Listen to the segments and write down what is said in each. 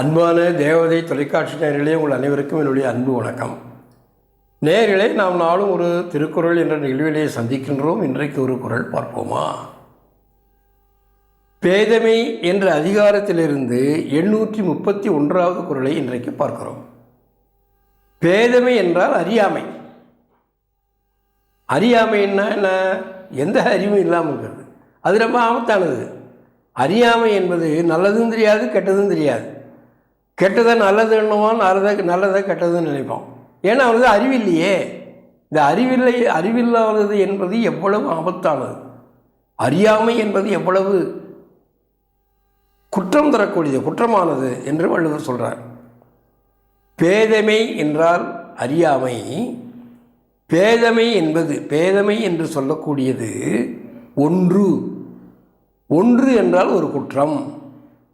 அன்பான தேவதை தொலைக்காட்சி நேயர்களே உங்கள் அனைவருக்கும் என்னுடைய அன்பு வணக்கம். நேரிலே நாம் நாளும் ஒரு திருக்குறள் என்ற நிகழ்விலே சந்திக்கின்றோம். இன்றைக்கு ஒரு குறள் பார்ப்போமா? பேதமை என்ற அதிகாரத்திலிருந்து எண்ணூற்றி முப்பத்தி ஒன்றாவது குறளை இன்றைக்கு பார்க்கிறோம். பேதமை என்றால் அறியாமை. அறியாமைன்னா என்ன? எந்த அறிவும் இல்லாமல் இருக்கிறது அது ரொம்ப ஆபத்தானது. அறியாமை என்பது நல்லதும் தெரியாது கெட்டதும் தெரியாது. கெட்டதை நல்லது எண்ணுவான் நல்லதை நல்லதை கெட்டதுன்னு நினைப்போம் ஏன்னா அவனுக்கு அறிவில்லையே இந்த அறிவில்லை அறிவில்லாதது என்பது எவ்வளவு ஆபத்தானது. அறியாமை என்பது எவ்வளவு குற்றம் தரக்கூடியது குற்றமானது என்று வள்ளுவர் சொல்கிறார் பேதமை என்றால் அறியாமை. பேதமை என்பது பேதமை என்று சொல்லக்கூடியது ஒன்று. ஒன்று என்றால் ஒரு குற்றம்.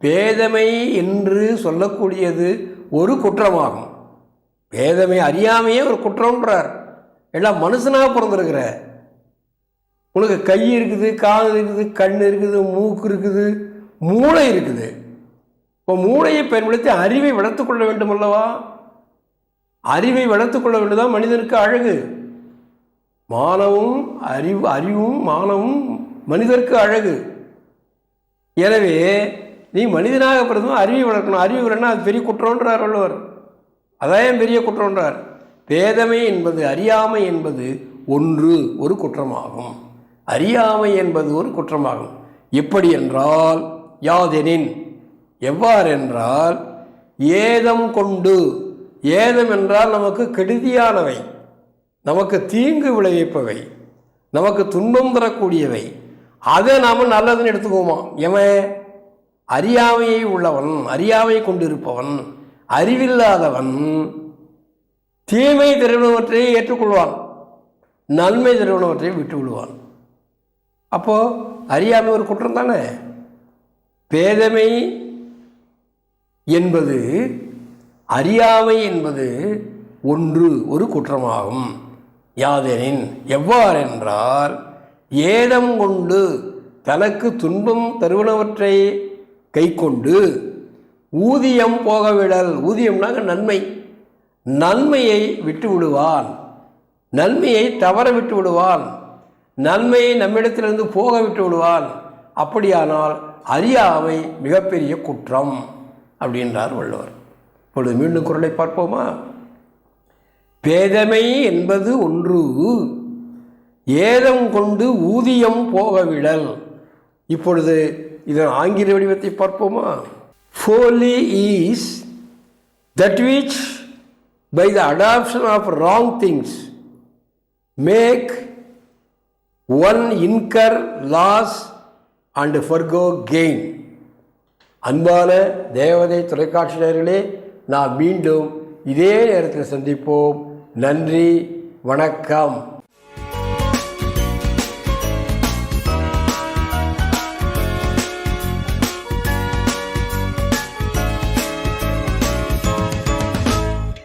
பேதமை என்று சொல்லக்கூடியது ஒரு குற்றமாகும். பேதமை அறியாமையே ஒரு குற்றம்ன்றார். எல்லாம் மனுஷனாக பிறந்திருக்கிற. உனக்கு கை இருக்குது காது இருக்குது கண் இருக்குது மூக்கு இருக்குது மூளை இருக்குது. இப்போ மூளையை பயன்படுத்தி அறிவை வளர்த்துக்கொள்ள வேண்டும் அல்லவா? அறிவை வளர்த்துக் கொள்ள வேண்டுதான் மனிதனுக்கு அழகு. மானவும் அறிவு அறிவும் மானமும் மனிதருக்கு அழகு. எனவே நீ மனிதனாக பிறந்தும் அறிவை வளர்க்கணும். அறிவு வரணும் அது பெரிய குற்றம்ன்றார் வள்ளுவர். அதான் பெரிய குற்றம்ன்றார்? பேதமை என்பது அறியாமை என்பது ஒன்று ஒரு குற்றமாகும். அறியாமை என்பது ஒரு குற்றமாகும். எப்படி என்றால் யாதெனின் எவ்வாறென்றால் ஏதம் கொண்டு ஏதம் என்றால் நமக்கு கெடுதியானவை நமக்கு தீங்கு விளைவிப்பவை நமக்கு துன்பம் தரக்கூடியவை. அதை நாம் நல்லதுன்னு எடுத்துக்குவோமா? எவன் அறியாமையை உள்ளவன் அறியாமை கொண்டிருப்பவன் அறிவில்லாதவன் தீமை தருவனவற்றை ஏற்றுக்கொள்வான் நன்மை தருவனவற்றை விட்டு விடுவான் அப்போது அறியாமை ஒரு குற்றம் தானே? பேதமை என்பது அறியாமை என்பது ஒன்று ஒரு குற்றமாகும். யாதெனின் எவ்வாறென்றால் ஏதம் கொண்டு தனக்கு துன்பம் தருவனவற்றை கை கொண்டு ஊதியம் போகவிடல். ஊதியம்னாங்க நன்மை. நன்மையை விட்டு விடுவான் நன்மையை தவற விட்டு விடுவான் நன்மையை நம்மிடத்திலிருந்து போக விட்டு விடுவான் அப்படியானால் அறியாமை மிகப்பெரிய குற்றம் அப்படின்றார் வள்ளுவர். இப்பொழுது மீண்டும் குரலை பார்ப்போமா? பேதமை என்பது ஒன்று. ஏதம் கொண்டு ஊதியம் போகவிடல். இப்பொழுது இதன் ஆங்கில வடிவத்தை பார்ப்போமா? Folly is that which by the adoption of wrong things make one incur loss and forgo gain அன்பான தேவதை தொலைக்காட்சி நான் நாம் மீண்டும் இதே நேரத்தில் சந்திப்போம். நன்றி வணக்கம்.